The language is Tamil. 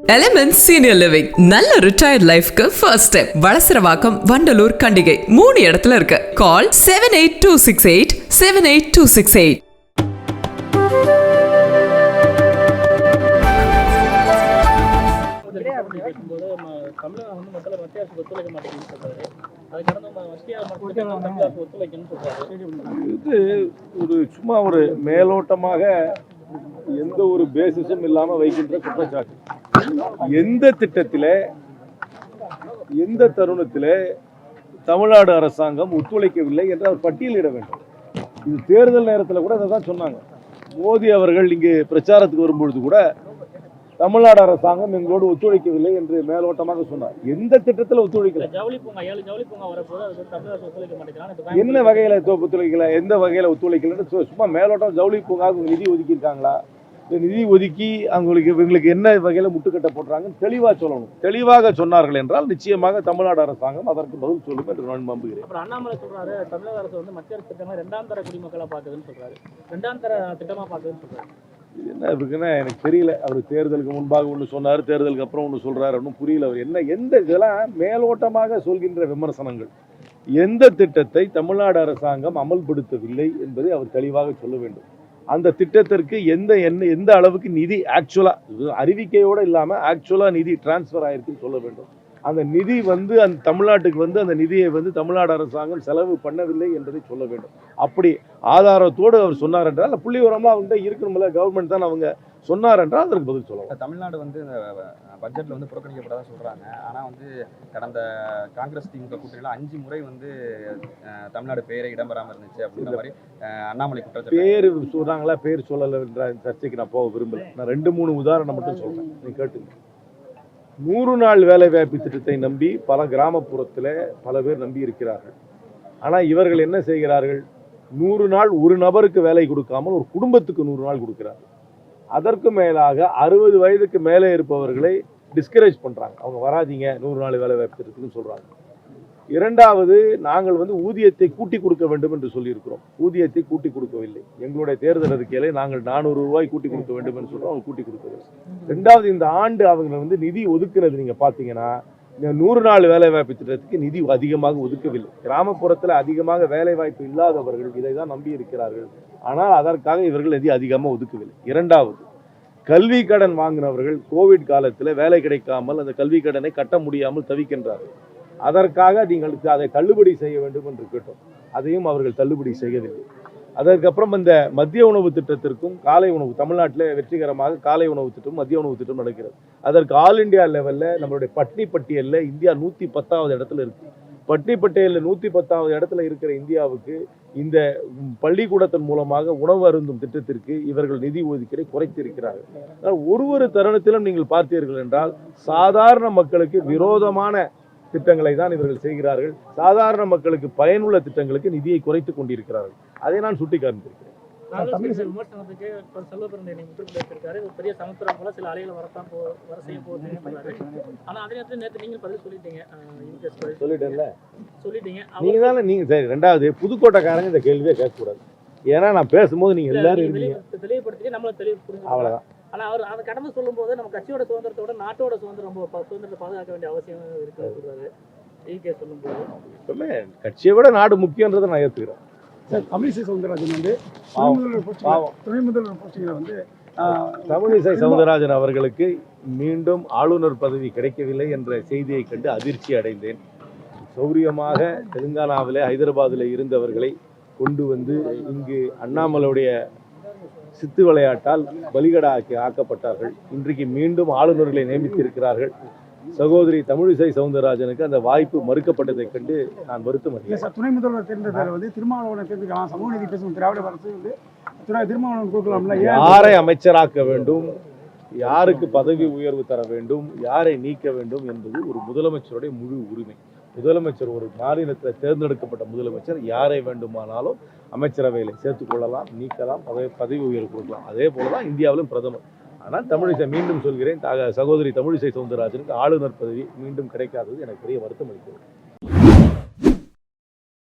எலிமெண்ட் சீனியர் லிவிங் நல்ல ரிட்டையர்ட் லைஃப்க்கு ஃபர்ஸ்ட் ஸ்டெப் வளசரவாக்கம் வண்டலூர் கண்டிகை. மூணு இடத்துல இருக்கு. Call seven eight two six eight seven eight two six eight இது ஒரு சும்மா ஒரு மேலோட்டமாக எந்த ஒரு பேசிஸும் இல்லாமல் வைக்கின்ற குற்றச்சாட்டு. எந்த திட்டத்திலே எந்த தருணத்திலே தமிழ்நாடு அரசாங்கம் ஒத்துழைக்கவில்லை என்று அவர் பட்டியலிட வேண்டும். இது தேர்தல் நேரத்தில் கூட அதை தான் சொன்னாங்க. மோடி அவர்கள் இங்கு பிரச்சாரத்துக்கு வரும்பொழுது கூட தமிழ்நாடு அரசாங்கம் எங்களோடு ஒத்துழைக்கவில்லை என்று மேலோட்டமாக சொன்னார். எந்த திட்டத்தில் ஒத்துழைக்கல? என்ன வகையில ஒத்துழைக்கல எந்த வகையில ஒத்துழைக்கலன்னு சும்மா மேலோட்டம் ஜவுளி பூங்காவுக்கு நிதி ஒதுக்கி இருக்காங்களா இந்த நிதி ஒதுக்கி அவங்களுக்கு இவங்களுக்கு என்ன வகையில முட்டுக்கட்டை போடுறாங்கன்னு தெளிவா சொல்லணும். தெளிவாக சொன்னார்கள் என்றால் நிச்சயமாக தமிழ்நாடு அரசாங்கம் அதற்கு பதில் சொல்லும் என்று நான் நம்புகிறேன். அப்புறம் அண்ணாமலை சொல்றாரு தமிழக அரசு வந்து மத்திய அரசு திட்டங்களை ரெண்டாம் தர குடிமக்களா பாக்குதுன்னு சொல்றாரு. ரெண்டாம் தர திட்டமா பாக்குதுன்னு சொல்றாரு. இது என்ன இருக்குன்னா எனக்கு தெரியல. அவர் தேர்தலுக்கு முன்பாக ஒன்று சொன்னார் தேர்தலுக்கு அப்புறம் ஒன்று சொல்றாரு. ஒன்றும் புரியல அவர். என்ன எந்த இதெல்லாம் மேலோட்டமாக சொல்கின்ற விமர்சனங்கள்? எந்த திட்டத்தை தமிழ்நாடு அரசாங்கம் அமல்படுத்தவில்லை என்பதை அவர் தெளிவாக சொல்ல வேண்டும். அந்த திட்டத்திற்கு எந்த என்ன எந்த அளவுக்கு நிதி ஆக்சுவலாக அறிவிக்கையோடு இல்லாமல் ஆக்சுவலாக நிதி டிரான்ஸ்ஃபர் ஆயிருக்குன்னு சொல்ல வேண்டும். அந்த நிதி வந்து அந்த தமிழ்நாட்டுக்கு வந்து அந்த நிதியை வந்து தமிழ்நாடு அரசாங்கம் செலவு பண்ணவில்லை என்பதை சொல்ல வேண்டும். அப்படி ஆதாரத்தோடு அவர் சொன்னார் என்றால் அந்த புள்ளி உரமாக அவங்கள்ட்ட இருக்கணும்ல கவர்மெண்ட் தான் அவங்க சொன்னார் என்றால் அதற்கு பதில் சொல்லலாம். தமிழ்நாடு வந்து இந்த பட்ஜெட்ல வந்து புறக்கணிக்கப்பட்டதா சொல்றாங்க. ஆனா வந்து கடந்த காங்கிரஸ் திமுக கூட்டணியில அஞ்சு முறை வந்து தமிழ்நாடு பெயரே இடம்பெறாம இருந்துச்சு அப்படின்ற மாதிரி அண்ணாமலை குற்றச்சாட்டு. பேர் சொல்றாங்களா பேர் சொல்லலை என்ற சர்ச்சைக்கு நான் போக விரும்பல. நான் ரெண்டு மூணு உதாரணம் மட்டும் சொல்றேன். நீங்க கேட்டுங்க நூறு நாள் வேலை வாய்ப்பு திட்டத்தை நம்பி பல கிராமப்புறத்தில் பல பேர் நம்பி இருக்கிறார்கள். ஆனா இவர்கள் என்ன செய்கிறார்கள்? நூறு நாள் ஒரு நபருக்கு வேலை கொடுக்காமல் ஒரு குடும்பத்துக்கு நூறு நாள் கொடுக்கிறார்கள். அதற்கு மேலாக அறுபது வயதுக்கு மேலே இருப்பவர்களை டிஸ்கரேஜ் பண்றாங்க. அவங்க வராதீங்க நூறு நாள் வேலை வாய்ப்பு திட்டத்துக்குன்னு சொல்றாங்க. இரண்டாவது நாங்கள் வந்து ஊதியத்தை கூட்டி கொடுக்க வேண்டும் என்று சொல்லியிருக்கிறோம். ஊதியத்தை கூட்டி கொடுக்கவில்லை. எங்களுடைய தேர்தல் அறிக்கையில நாங்கள் நானூறு ரூபாய் கூட்டி கொடுக்க வேண்டும் என்று சொல்றோம். அவங்க கூட்டி கொடுக்கவில்லை. ரெண்டாவது இந்த ஆண்டு அவங்க வந்து நிதி ஒதுக்குறது நீங்க பாத்தீங்கன்னா இந்த நூறு நாள் வேலை வாய்ப்பு திட்டத்துக்கு நிதி அதிகமாக ஒதுக்கவில்லை. கிராமப்புறத்தில் அதிகமாக வேலை வாய்ப்பு இல்லாதவர்கள் இதை தான் நம்பி இருக்கிறார்கள் ஆனால் அதற்காக இவர்கள் நிதி அதிகமாக ஒதுக்கவில்லை. இரண்டாவது கல்வி கடன் வாங்கினவர்கள் கோவிட் காலத்தில் வேலை கிடைக்காமல் அந்த கல்வி கடனை கட்ட முடியாமல் தவிக்கின்றார்கள். அதற்காக நீங்கள் அதை தள்ளுபடி செய்ய வேண்டும் என்று கேட்டோம். அதையும் அவர்கள் தள்ளுபடி செய்யவில்லை. அதற்கப்புறம் இந்த மதிய உணவு திட்டத்திற்கும் காலை உணவு தமிழ்நாட்டில் வெற்றிகரமாக காலை உணவு திட்டம் மதிய உணவு திட்டம் நடக்கிறது. அதற்கு ஆல் இந்தியா லெவலில் நம்மளுடைய பட்னி பட்டியலில் இந்தியா நூற்றி பத்தாவது இடத்துல இருக்குது பட்னி பட்டியலில் நூற்றி பத்தாவது இடத்துல இருக்கிற இந்தியாவுக்கு இந்த பள்ளிக்கூடத்தின் மூலமாக உணவு அருந்தும் திட்டத்திற்கு இவர்கள் நிதி ஒதுக்கீடை குறைத்திருக்கிறார்கள். ஒரு ஒரு தருணத்திலும் நீங்கள் பார்த்தீர்கள் என்றால் சாதாரண மக்களுக்கு விரோதமான திட்டங்களை தான் இவர்கள் செய்கிறார்கள். சாதாரண மக்களுக்கு பயனுள்ள திட்டங்களுக்கு நிதியை குறைத்து கொண்டிருக்கிறார்கள். அதை நான் சுட்டி பதில் சொல்லிட்டேன்ல? சொல்லிட்டீங்க. நீங்க தானே நீங்க சரி ரெண்டாவது புதுக்கோட்டைக்காரங்க இந்த கேள்வியே கேட்கக்கூடாது. ஏன்னா நான் பேசும்போது நீங்க எல்லாரும் புரிஞ்சு அவ்வளவுதான். ஆனா அவர் அதை கடந்து சொல்லும்போது நம்ம கட்சியோட சுதந்திரத்தோட நாட்டோட சுதந்திரம் ரொம்ப சுதந்திரத்தை பாதுகாக்க வேண்டிய அவசியம் இருக்கு சொல்றாரு. ஈகே சொல்லும்போது. எப்பவுமே கட்சியை விட நாடு முக்கியன்றதை நான் ஏத்துக்கிறேன். சார் தமிழிசை சவுந்தரராஜன் வந்து துணை. முதல்வர் போஸ்டிங்கில் வந்து ஆஹ், தமிழிசை சவுந்தரராஜன் அவர்களுக்கு மீண்டும் ஆளுநர் பதவி கிடைக்கவில்லை என்ற செய்தியை கண்டு அதிர்ச்சி அடைந்தேன். சௌரியமாக தெலுங்கானாவிலே ஹைதராபாத்தில் இருந்தவர்களை கொண்டு வந்து இங்கு அண்ணாமலையுடைய சித்து விளையாட்டால் பலிகடாக்கி ஆக்கப்பட்டார்கள். இன்றைக்கு மீண்டும் ஆளுநர்களை நியமித்திருக்கிறார்கள். சகோதரி தமிழிசை சவுந்தரராஜனுக்கு அந்த வாய்ப்பு மறுக்கப்பட்டதைக் கண்டு நான் வருத்தம் அடைகிறேன். துணை முதல்வர் தேர்ந்தெடுத்தார் வந்து திருமாவளவனை தேர்ந்தெடுக்கலாம் சமூக நீதி பேசும் திராவிட அரசு வந்து திருமாவளவன் கொடுக்கலாம்ல? யாரை அமைச்சராக்க வேண்டும்? யாருக்கு பதவி உயர்வு தர வேண்டும்? யாரை நீக்க வேண்டும் என்பது ஒரு முதலமைச்சருடைய முழு உரிமை. முதலமைச்சர் ஒரு மாநிலத்தில் தேர்ந்தெடுக்கப்பட்ட முதலமைச்சர் யாரை வேண்டுமானாலும் அமைச்சரவையில் சேர்த்துக்கொள்ளலாம் நீக்கலாம் பதவி பதவி உயர்வு கொடுக்கலாம். அதே போல தான் இந்தியாவிலும் பிரதமர். ஆனால் தமிழிசை மீண்டும் சொல்கிறேன். சகோதரி தமிழிசை சவுந்தரராஜனுக்கு ஆளுநர் பதவி மீண்டும் கிடைக்காதது எனக்கு பெரிய வருத்தம் அளிக்கிறது.